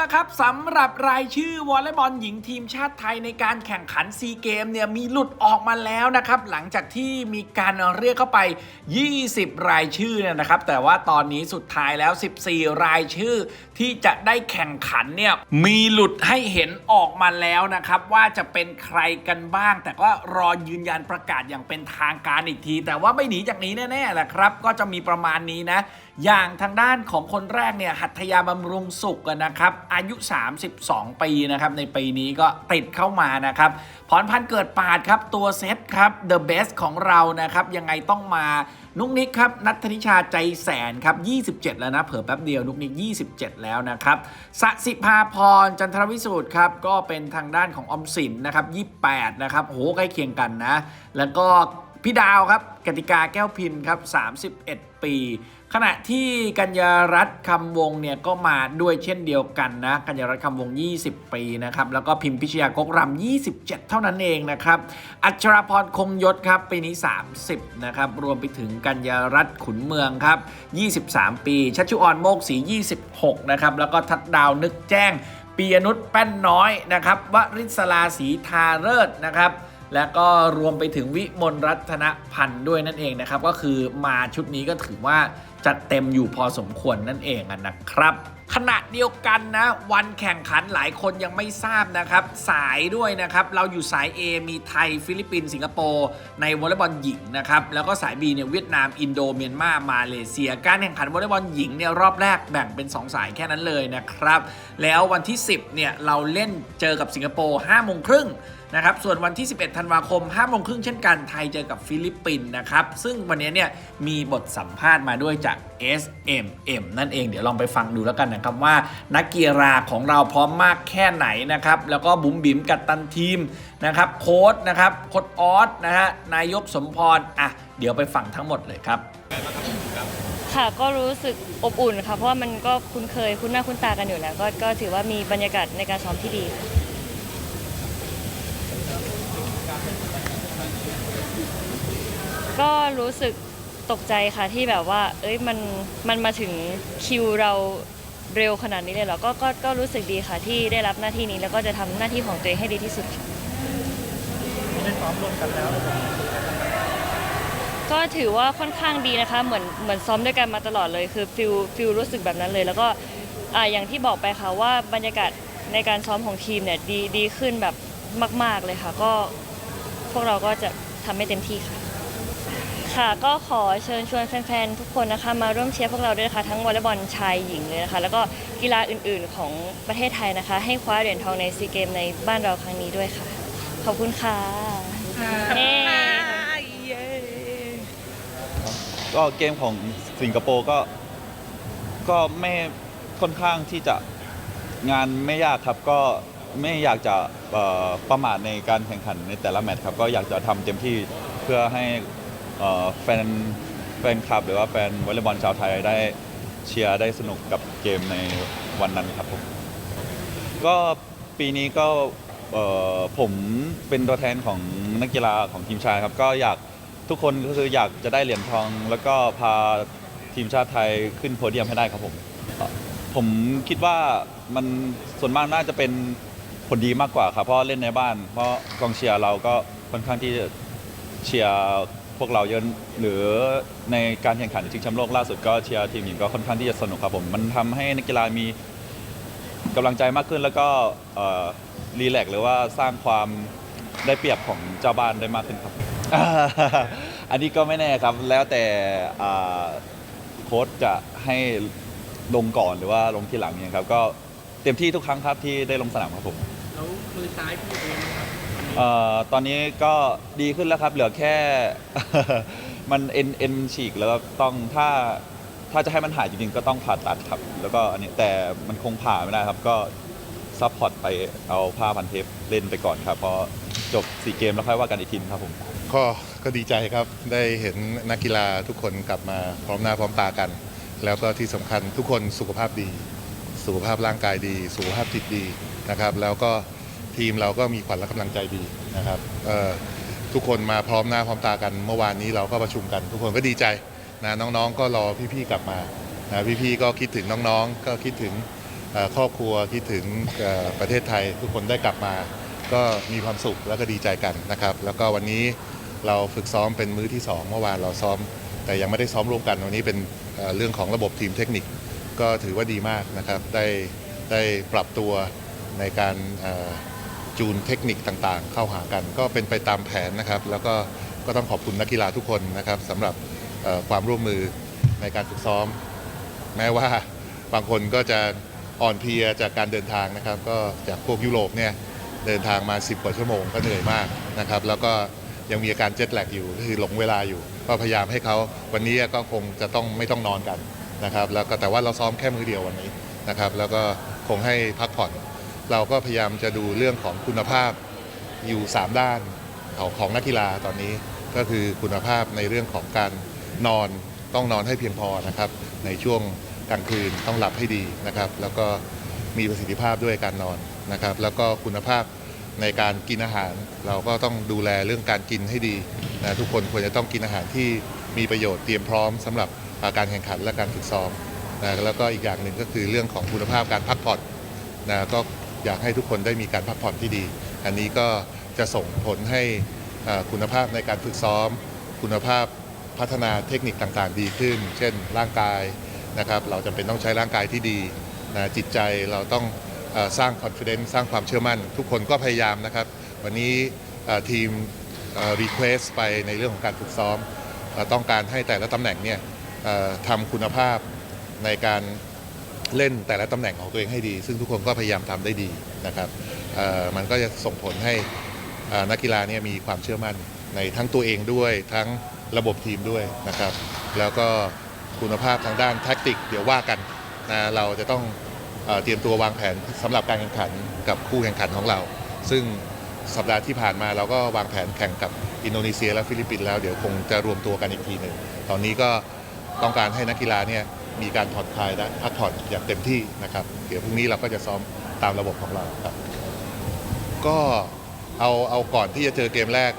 ละครับสำหรับรายชื่อวอลเลย์บอลหญิงทีมชาติไทยในการแข่งขันซีเกมเนี่ยมีหลุดออกมาแล้วนะครับหลังจากที่มีการเรียกเข้าไป 20 รายชื่อเนี่ยนะครับแต่ว่าตอนนี้สุดท้ายแล้ว 14 รายชื่อที่จะได้แข่งขันเนี่ยมีหลุดให้เห็นออกมาแล้วนะครับว่าจะเป็นใครกันบ้าง แต่ก็รอยืนยันประกาศอย่างเป็นทางการอีกที แต่ว่าไม่หนีจากนี้แน่ๆแหละครับก็จะมีประมาณนี้นะ อย่างทางด้านของคนแรกเนี่ยหัตถยาบำรุงสุขนะครับอายุ 32 ปีนะครับในปีนี้ก็ติดเข้ามานะครับพรพันธ์เกิดปาดครับตัวเซตครับ The Best ของเรานะครับยังไงต้องมานุกนิกครับนัทธนิชาใจแสนครับ 27 แล้วนะเผื่อแป๊บเดียวนุกนิก 27 แล้วนะครับสสิภาพรจันทรวิสูตรครับก็เป็นทางด้านของออมสินนะครับ 28 นะครับโหใกล้เคียงกันนะ แล้วก็ พี่ดาวครับกติกาแก้วพินครับ 31 ปี ขณะที่กัญญารัตน์คำวงเนี่ยก็มาด้วยเช่นเดียวกันนะ กัญญารัตน์คำวง 20 ปีนะครับ แล้วก็พิมพิชยากกรำ27 เท่านั้นเองนะครับ อัชรพรคงยศครับปีนี้ 30 นะครับ รวมไปถึงกัญญารัตน์ขุนเมืองครับ 23 ปี ชัชชุออนโมกศรี26 นะครับ แล้วก็ทัดดาวนึกแจ้งปียนุชแป้นน้อยนะครับวริศลาศรีทาเลิศนะครับ และก็รวมไปถึงวิมลรัตนพันธ์ด้วยนั่นเองนะครับ ก็คือมาชุดนี้ก็ถือว่าจัดเต็มอยู่พอสมควรนั่นเองนะครับ ขณะเดียวกันนะ วันแข่งขันหลายคนยังไม่ทราบนะครับ สายด้วยนะครับ เราอยู่สาย A มีไทยฟิลิปปินส์สิงคโปร์ในวอลเลย์บอลหญิงนะครับ แล้วก็สาย B เนี่ยเวียดนาม อินโดเมียนมามาเลเซีย การแข่งขันวอลเลย์บอลหญิงเนี่ยรอบแรกแบ่งเป็น 2 สายแค่นั้นเลยนะครับ แล้ววันที่ 10เนี่ยเราเล่นเจอกับสิงคโปร์5โมงครึ่งนะครับ ส่วนวันที่ 11 ธันวาคม5โมงครึ่งเช่นกัน ไทยเจอกับฟิลิปปินส์นะครับ ซึ่งวันนี้เนี่ยมีบทสัมภาษณ์มาด้วยจาก SMM นั่นเอง เดี๋ยวลองไปฟังดูแล้วกันนะครับว่านักกีฬาของเราพร้อมมากแค่ไหนนะครับแล้วก็บุ๋มบิ๋มกัดตันทีมนะครับโค้ดนะครับโค้ดออสนะฮะนายกสมพรอะเดี๋ยวไปฟังทั้งหมดเลยครับค่ะก็รู้สึกอบอุ่นค่ะเพราะว่ามันก็คุ้นเคยคุ้นหน้าคุ้นตากันอยู่แล้วก็ก็ถือว่ามีบรรยากาศในการซ้อมที่ดีค่ะก็รู้สึกตกใจค่ะที่แบบว่า เอ้ยมันมันมาถึงคิวเรา เร็วขนาดนี้เลยเหรอก็ก็ก็รู้สึกดีค่ะที่ได้รับหน้าที่นี้แล้วก็จะทำหน้าที่ของตัวเองให้ดีที่สุดค่ะก็ถือว่าค่อนข้างดีนะคะ เหมือนเหมือนซ้อมด้วยกันมาตลอดเลยคือฟิลฟิลรู้สึกแบบนั้นเลย แล้วก็อ่าอย่างที่บอกไปค่ะว่าบรรยากาศในการซ้อมของทีมเนี่ยดีดีขึ้นแบบมาก ๆเลยค่ะ ก็พวกเราก็จะทำให้เต็มที่ค่ะ ค่ะก็ขอเชิญชวนแฟนๆ ทุกคนนะคะ มาร่วมเชียร์พวกเราด้วยนะคะทั้งวอลเลย์บอลชายหญิงเลยนะคะ แล้วก็กีฬาอื่นๆของประเทศไทยนะคะ ให้คว้าเหรียญทองในซีเกมในบ้านเราครั้งนี้ด้วยค่ะ ขอบคุณค่ะเย้ก็เกมของสิงคโปร์ก็ก็ไม่ค่อนข้างที่จะงานไม่ยากครับก็ไม่อยากจะเอ่อประมาทในการแข่งขันในแต่ละแมตช์ครับก็อยากจะทำเต็มที่เพื่อให้ เอ่อแฟนแฟนคลับ หรือว่าแฟนวอลเลย์บอลชาวไทยได้เชียร์ได้สนุกกับเกมในวันนั้นครับผมก็ปีนี้ก็เอ่อผมเป็นตัวแทนของนักกีฬาของทีมชาติครับก็อยากทุกคนก็คืออยากจะได้เหรียญทอง แล้วก็พาทีมชาติไทยขึ้นโพเดียมให้ได้ครับผม ผมคิดว่ามันส่วนมากน่าจะเป็นผลดีมากกว่าครับเพราะเล่นในบ้าน เพราะกองเชียร์เราก็ค่อนข้างที่จะเชียร์ พวกเราเยอะหรือในการแข่งขันชิงแชมป์โลกล่าสุดก็เชียร์ทีมหญิงก็ค่อนข้างที่จะสนุกครับผมมันทำให้นักกีฬามีกำลังใจมากขึ้นแล้วก็เอ่อรีแลกซ์หรือว่าสร้างความได้เปรียบของเจ้าบ้านได้มากขึ้นครับ อันนี้ก็ไม่แน่ครับแล้วแต่อ่าโค้ชจะให้ลงก่อนหรือว่าลงทีหลังเนี่ยครับก็เต็มที่ทุกครั้งครับที่ได้ลงสนามครับผม แล้วมือซ้ายพี่เองนะครับ เอ่อตอนนี้ก็ดีขึ้นแล้วครับ เหลือแค่ มันเอ็นเอ็นฉีกแล้วต้องถ้าถ้าจะให้มันหายจริงๆก็ต้องผ่าตัดครับ แล้วก็อันนี้แต่มันคงผ่าไม่ได้ครับก็ซัพพอร์ตไปเอาผ้าพันเทปเล่นไปก่อนครับพอจบสี่เกมแล้วค่อยว่ากันอีกทีนครับผมก็ก็ดีใจครับได้เห็นนักกีฬาทุกคนกลับมาพร้อมหน้าพร้อมตากัน แล้วก็ที่สำคัญทุกคนสุขภาพดี สุขภาพร่างกายดี สุขภาพจิตดีนะครับ แล้วก็ ทีมเราก็มีขวัญและกำลังใจดีนะครับทุกคนมาพร้อมหน้าพร้อมตากันเมื่อวานนี้เราก็ประชุมกัน ทุกคนก็ดีใจนะน้องๆ ก็รอพี่ๆกลับมานะพี่ๆก็คิดถึงน้องๆ ก็คิดถึงครอบครัวคิดถึงประเทศไทย ทุกคนได้กลับมา ก็มีความสุขแล้วก็ดีใจกันนะครับ แล้วก็วันนี้เราฝึกซ้อมเป็นมื้อที่ 2 เมื่อวานเราซ้อม แต่ยังไม่ได้ซ้อมร่วมกันวันนี้เป็นเรื่องของระบบทีมเทคนิค ก็ถือว่าดีมากนะครับได้ได้ปรับตัวในการ จูนเทคนิคต่างๆ เข้าหากัน ก็เป็นไปตามแผนนะครับ แล้วก็ก็ต้องขอบคุณนักกีฬาทุกคนนะครับสำหรับความร่วมมือในการฝึกซ้อม แม้ว่าบางคนก็จะอ่อนเพลียจากการเดินทางนะครับ ก็จากพวกยุโรปเนี่ยเดินทางมา 10 กว่าชั่วโมงก็เหนื่อยมากนะครับ แล้วก็ยังมีอาการเจ็ตแลกอยู่ก็คือหลงเวลาอยู่ ก็พยายามให้เขาวันนี้ก็คงจะต้องไม่ต้องนอนกันนะครับ แล้วก็แต่ว่าเราซ้อมแค่มือเดียววันนี้นะครับ แล้วก็คงให้พักผ่อน เราก็พยายามจะดูเรื่องของคุณภาพอยู่ 3 ด้านของของนักกีฬาตอนนี้ก็คือคุณภาพในเรื่องของการนอนต้องนอนให้เพียงพอนะครับ ในช่วงกลางคืนต้องหลับให้ดีนะครับ แล้วก็มีประสิทธิภาพด้วยการนอนนะครับ แล้วก็คุณภาพในการกินอาหาร เราก็ต้องดูแลเรื่องการกินให้ดีนะทุกคนควรจะต้องกินอาหารที่มีประโยชน์เตรียมพร้อมสำหรับการแข่งขันและการฝึกซ้อมนะแล้วก็อีกอย่างหนึ่งก็คือเรื่องของคุณภาพการพักผ่อนนะก็ อยากให้ทุกคนได้มีการพักผ่อนที่ดี อันนี้ก็จะส่งผลให้คุณภาพในการฝึกซ้อม คุณภาพพัฒนาเทคนิคต่างๆ ดีขึ้น เช่น ร่างกายนะครับเราจำเป็นต้องใช้ร่างกายที่ดีนะจิตใจเราต้องอสร้าง confidence สร้างความเชื่อมั่น ทุกคนก็พยายามนะครับ วันนี้ทีมรีเควสไปในเรื่องของการฝึกซ้อม ต้องการให้แต่ละตำแหน่งเนี่ยทำคุณภาพในการ เล่นแต่ละตำแหน่งของตัวเองให้ดี ซึ่งทุกคนก็พยายามทำได้ดีนะครับมันก็จะส่งผลให้นักกีฬาเนี่ยมีความเชื่อมั่นในทั้งตัวเองด้วยทั้งระบบทีมด้วยนะครับ แล้วก็คุณภาพทางด้านแท็กติก เดี๋ยวว่ากันนะเราจะต้องเอเตรียมตัววางแผนสำหรับการแข่งขันกับคู่แข่งขันของเรา ซึ่งสัปดาห์ที่ผ่านมาเราก็วางแผนแข่งกับอินโดนีเซียและฟิลิปปินส์แล้วเดี๋ยวคงจะรวมตัวกันอีกทีหนึ่งตอนนี้ก็ต้องการให้นักกีฬาเนี่ย มีการผ่อนคลายและพักผ่อนอย่างเต็มที่นะครับ เดี๋ยวพรุ่งนี้เราก็จะซ้อมตามระบบของเราครับ ก็เอาเอาก่อนที่จะเจอเกมแรก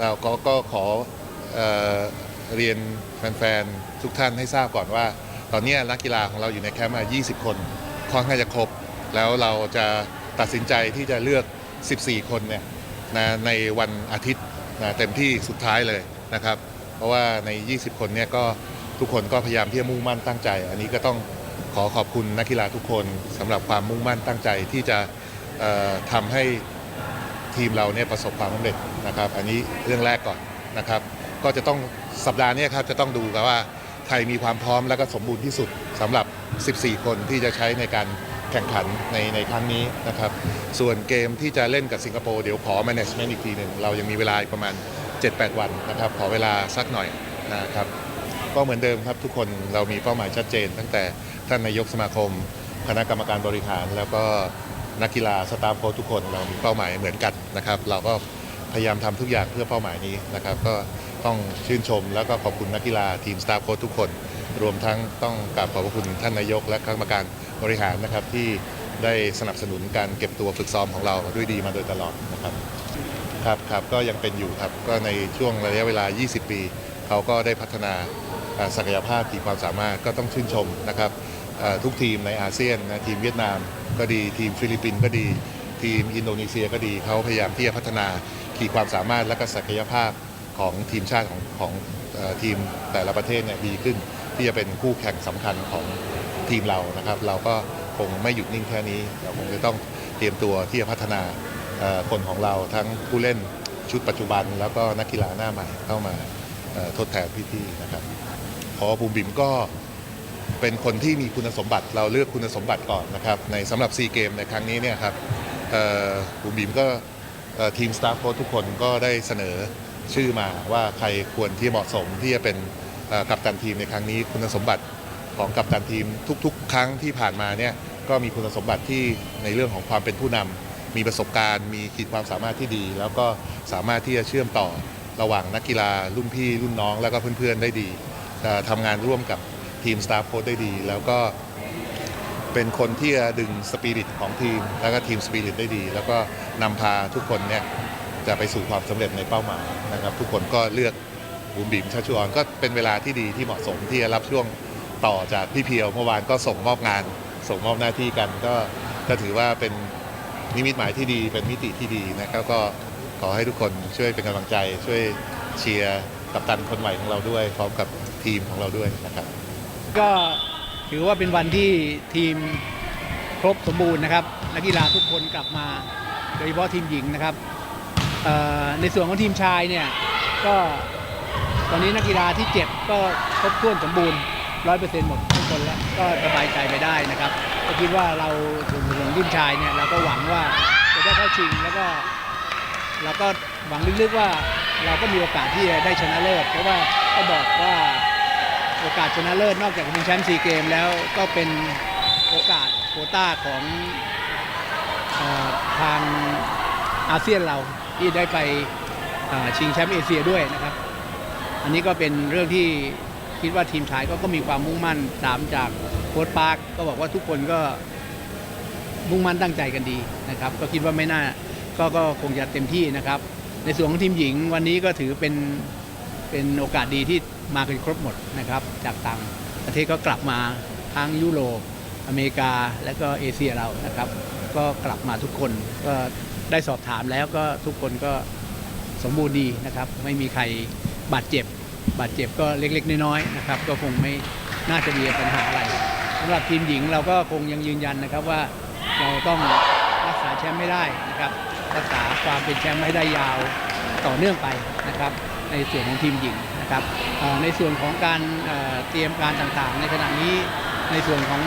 เราก็ก็ขอเออเรียนแฟนๆ ทุกท่านให้ทราบก่อนว่า ตอนนี้นักกีฬาของเราอยู่ในแคมป์มา 20 คนค่อนข้างจะครบ แล้วเราจะตัดสินใจที่จะเลือก 14 คนเนี่ยนะในวันอาทิตย์นะเต็มที่สุดท้ายเลยนะครับ เพราะว่าใน 20 คนเนี่ยก็ ทุกคนก็พยายามที่จะมุ่งมั่นตั้งใจ อันนี้ก็ต้องขอขอบคุณนักกีฬาทุกคนสำหรับความมุ่งมั่นตั้งใจที่จะเอ่อทำให้ทีมเราเนี่ยประสบความสำเร็จนะครับ อันนี้เรื่องแรกก่อนนะครับ ก็จะต้องสัปดาห์นี้ครับจะต้องดูกันว่าใครมีความพร้อมและก็สมบูรณ์ที่สุดสำหรับ 14 คนที่จะใช้ในการแข่งขันในในครั้งนี้นะครับ ส่วนเกมที่จะเล่นกับสิงคโปร์เดี๋ยวขอ management อีกทีหนึ่งเรายังมีเวลาอีกประมาณ 7-8 วันนะครับ ขอเวลาสักหน่อยนะครับ ก็เหมือนเดิมครับทุกคนเรามีเป้าหมายชัดเจน ตั้งแต่ท่านนายกสมาคม คณะกรรมการบริหาร แล้วก็นักกีฬาสตาฟโค้ชทุกคนเรามีเป้าหมายเหมือนกันนะครับ เราก็พยายามทำทุกอย่างเพื่อเป้าหมายนี้นะครับ ก็ต้องชื่นชม แล้วก็ขอบคุณนักกีฬาทีมสตาฟโค้ชทุกคน รวมทั้งต้องกราบขอบพระคุณท่านนายก และคณะกรรมการบริหารนะครับที่ได้สนับสนุนการเก็บตัวฝึกซ้อมของเราด้วยดีมาโดยตลอดนะครับครับครับก็ยังเป็นอยู่ครับก็ในช่วงระยะเวลา 20 ปี เขาก็ได้พัฒนา ศักยภาพขีดความสามารถก็ต้องชื่นชมนะครับทุกทีมในอาเซียนนะทีมเวียดนามก็ดีทีมฟิลิปปินส์ก็ดี ทีมอินโดนีเซียก็ดีเขาพยายามที่จะพัฒนาขีดความสามารถและก็ศักยภาพของทีมชาติของของทีมแต่ละประเทศเนี่ยดีขึ้น ที่จะเป็นคู่แข่งสำคัญของทีมเรานะครับ เราก็คงไม่หยุดนิ่งแค่นี้ เราคงจะต้องเตรียมตัวที่จะพัฒนาคนของเราทั้งผู้เล่นชุดปัจจุบัน แล้วก็นักกีฬาหน้าใหม่เข้ามาทดแทนพี่ๆนะครับ พอบูมบิมก็เป็นคนที่มีคุณสมบัติเราเลือกคุณสมบัติก่อนนะครับในสำหรับซีเกมในครั้งนี้เนี่ยครับเอ่อบูมบิมก็ทีมสตาฟโค้ชทุกคนก็ได้เสนอชื่อมาว่าใครควรที่เหมาะสมที่จะเป็นกัปตันทีมในครั้งนี้ คุณสมบัติของกัปตันทีมทุก ๆ ครั้งที่ผ่านมาเนี่ยก็มีคุณสมบัติที่ในเรื่องของความเป็นผู้นำมีประสบการณ์ มีขีดความสามารถที่ดี แล้วก็สามารถที่จะเชื่อมต่อระหว่างนักกีฬารุ่นพี่รุ่นน้องแล้วก็เพื่อนๆได้ดี ทำงานร่วมกับทีมสตาฟโค้ชได้ดี แล้วก็เป็นคนที่จะดึงสปิริตของทีม แล้วก็ทีมสปิริตได้ดี แล้วก็นำพาทุกคนเนี่ยจะไปสู่ความสำเร็จในเป้าหมายนะครับ ทุกคนก็เลือกบูมบิมชาชูออนก็เป็นเวลาที่ดีที่เหมาะสมที่จะรับช่วงต่อจากพี่เพียวเมื่อวานก็ส่งมอบงาน ส่งมอบหน้าที่กันก็ก็ถือว่าเป็นนิมิตหมายที่ดีเป็นมิติที่ดีนะครับก็ขอให้ทุกคนช่วยเป็นกำลังใจ ช่วยเชียร์กัปตันคนใหม่ของเราด้วยพร้อมกับ ทีมของเราด้วยนะครับก็ถือว่าเป็นวันที่ทีมครบสมบูรณ์นะครับนักกีฬาทุกคนกลับมาโดยเฉพาะทีมหญิงนะครับในส่วนของทีมชายเนี่ยก็ตอนนี้นักกีฬาที่เจ็บก็ครบถ้วนสมบูรณ์ร้อยเปอร์เซ็นต์หมดทุกคนแล้วก็สบายใจไปได้นะครับก็คิดว่าเราส่วนของทีมชายเนี่ยเราก็หวังว่าจะได้เข้าชิงแล้วก็เราก็หวังลึกๆว่าเราก็มีโอกาสที่จะได้ชนะเลิศเพราะว่าก็บอกว่า อกาสชนะเลิศนอกจากเป็นแชมป์ซีเกมแล้วก็เป็นโอกาสโควต้าของอทางอาเซียนเราที่ได้ไปชิงแชมป์เอเชียด้วยนะครับ อันนี้ก็เป็นเรื่องที่คิดว่าทีมชายก็ก็มีความมุ่งมั่นตามจากโค้ชปาร์คก็บอกว่าทุกคนก็มุ่งมั่นตั้งใจกันดีนะครับ ก็คิดว่าไม่น่าก็ก็คงจะเต็มที่นะครับ ในส่วนของทีมหญิงวันนี้ก็ถือเป็น เป็นโอกาสดีที่มากันครบหมดนะครับ จากต่างประเทศก็กลับมาทั้งยุโรปอเมริกาและก็เอเชียเรานะครับ ก็กลับมาทุกคนก็ได้สอบถามแล้วก็ทุกคนก็สมบูรณ์ดีนะครับ ไม่มีใครบาดเจ็บ บาดเจ็บก็เล็กๆ น้อยๆนะครับ ก็คงไม่น่าจะมีปัญหาอะไรสำหรับทีมหญิงเราก็คงยังยืนยันนะครับว่าเราต้องรักษาแชมป์ไม่ได้นะครับ รักษาความเป็นแชมป์ให้ได้ยาวต่อเนื่องไปนะครับ ในส่วนของทีมหญิงนะครับในส่วนของการเตรียมการต่างๆ ในขณะนี้ในส่วนของ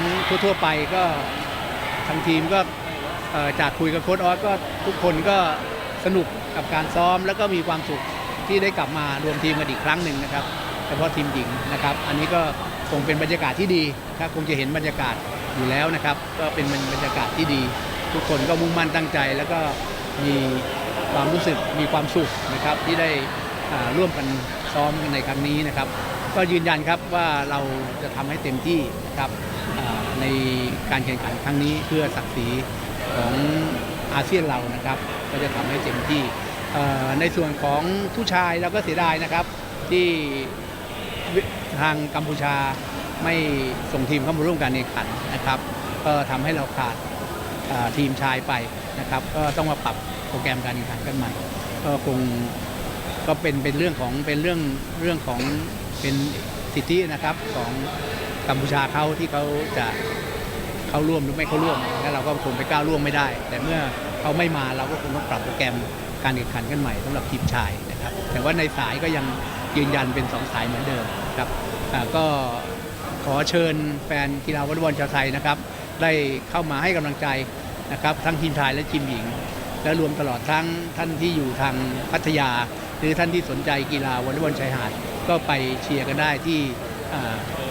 ทั่วๆไปก็ทางทีมก็จากคุยกับโค้ชออสก็ทุกคนก็สนุกกับการซ้อมแล้วก็มีความสุขที่ได้กลับมารวมทีมกันอีกครั้งหนึ่งนะครับเฉพาะทีมหญิงนะครับ อันนี้ก็คงเป็นบรรยากาศที่ดีครับคงจะเห็นบรรยากาศอยู่แล้วนะครับ ก็เป็นบรรยากาศที่ดี ทุกคนก็มุ่งมั่นตั้งใจ แล้วก็มีความรู้สึกมีความสุขนะครับที่ได้ ร่วมกันซ้อมกันในครั้งนี้นะครับ ก็ยืนยันครับว่าเราจะทำให้เต็มที่นะครับในการแข่งขันครั้งนี้เพื่อศักดิ์ศรีของอาเซียนเรานะครับ ก็จะทำให้เต็มที่ในส่วนของผู้ชายเราก็เสียดายนะครับที่ทางกัมพูชาไม่ส่งทีมเข้ามาร่วมการแข่งขันนะครับ ก็ทำให้เราขาดทีมชายไปนะครับ ก็ต้องมาปรับโปรแกรมการแข่งขันกันใหม่ ก็คง ก็เป็นเป็นเรื่องของเป็นเรื่องเรื่องของเป็นสิทธินะครับของกัมพูชาเขาที่เขาจะเข้าร่วมหรือไม่เข้าร่วมแล้วเราก็คงไปก้าวร่วมไม่ได้ แต่เมื่อเขาไม่มาเราก็คงต้องปรับโปรแกรมการแข่งขันกันใหม่สำหรับทีมชายนะครับ แต่ว่าในสายก็ยังยืนยันเป็นสองสายเหมือนเดิมครับก็ขอเชิญแฟนกีฬาวอลเลย์บอลชาวไทยนะครับ ได้เข้ามาให้กำลังใจนะครับ ทั้งทีมชายและทีมหญิง และรวมตลอดทั้งท่านที่อยู่ทางพัทยา หรือท่านที่สนใจกีฬาวอลเลย์บอลชายหาด ก็ไปเชียร์กันได้ที่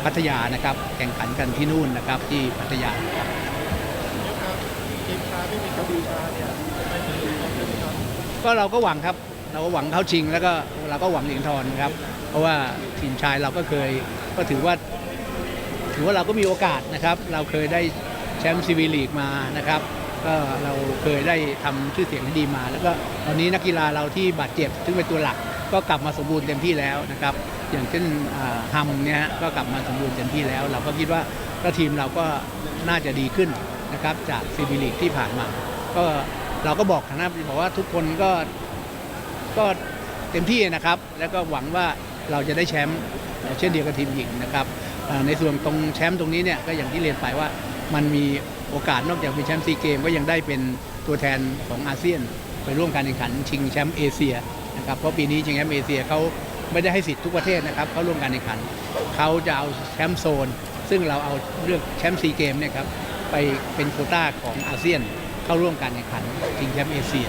พัทยานะครับ แข่งขันกันที่นู่นนะครับที่พัทยาครับก็เราก็หวังครับ เราก็หวังเข้าชิงแล้วก็เราก็หวังเหรียญทองครับ เพราะว่าทีมชายเราก็เคยก็ถือว่า ถือว่าเราก็มีโอกาสนะครับ เราเคยได้แชมป์ซีวีลีกมานะครับ ก็เราเคยได้ทำชื่อเสียงที่ดีมา แล้วก็ตอนนี้นักกีฬาเราที่บาดเจ็บ ซึ่งเป็นตัวหลักก็กลับมาสมบูรณ์เต็มที่แล้วนะครับ อย่างเช่นอ่าฮัมเนี่ยก็กลับมาสมบูรณ์เต็มที่แล้ว เราก็คิดว่าก็ทีมเราก็น่าจะดีขึ้นนะครับจากซีวีลีกที่ผ่านมา ก็เราก็บอกนะบอกว่าทุกคนก็ก็เต็มที่นะครับ แล้วก็หวังว่าเราจะได้แชมป์เช่นเดียวกับทีมหญิงนะครับในส่วนตรงแชมป์ตรงนี้เนี่ยก็อย่างที่เรียนไปว่า มันมีโอกาสนอกจากเป็นแชมป์ซีเกมก็ยังได้เป็นตัวแทนของอาเซียน ไปร่วมการแข่งขันชิงแชมป์เอเชียนะครับเพราะปีนี้ชิงแชมป์เอเชียเขาไม่ได้ให้สิทธิ์ทุกประเทศนะครับเขาร่วมการแข่งขันเขาจะเอาแชมป์โซน ซึ่งเราเอาเรื่องแชมป์ซีเกมเนี่ยครับไปเป็นโคต้าของอาเซียนเข้าร่วมการแข่งขันชิงแชมป์เอเชีย